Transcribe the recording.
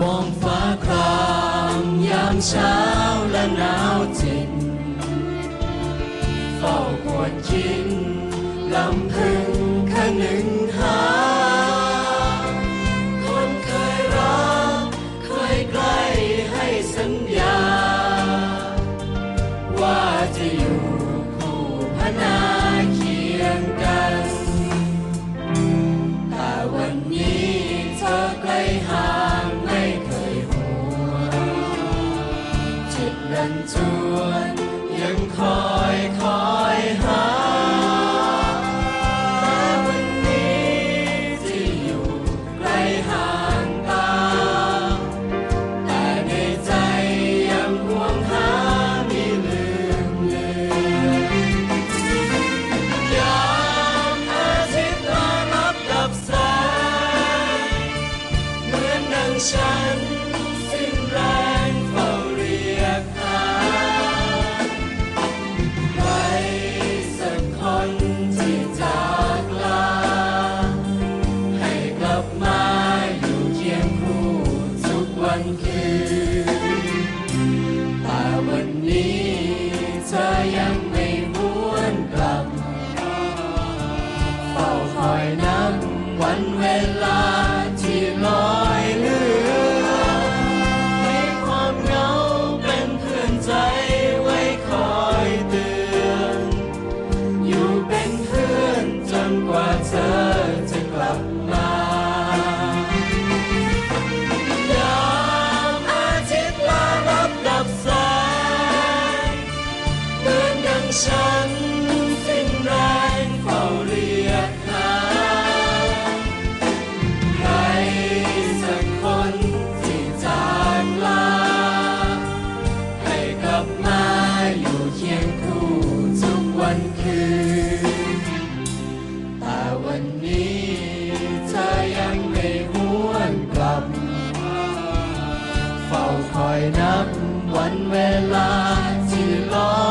มองฟ้าครางยามเช้าและหนาวจิตเฝ้าควรคิงลำพึงคนึงหา คนเคยรักเคยใกล้ให้สัญญา ว่าจะอยู่คู่พนาเคียงกัน แต่วันนี้เธอใกหาย นจวนยังคอยคอยหาแต่วันนี้ที่อยู่ไกลห่างตา แต่ในใจยังห่วงหามีลืมเลือนยามอาทิตย์ลาลับดับแสงเหมือนดังฉัน บมาอยู่เคียงคู่ทุกวันคืน แต่วันนี้เธอยังไม่หวนกลับเฝ้าคอยนับวันเวลา ฉันสิ้นแรงเฝ้าเรียกหาใครสักคนที่จากลา ให้กลับมาอยู่เคียงคู่ทุกวันคืน แต่วันนี้เธอยังไม่หวนกลับ เฝ้าคอยนับวันเวลาที่รอ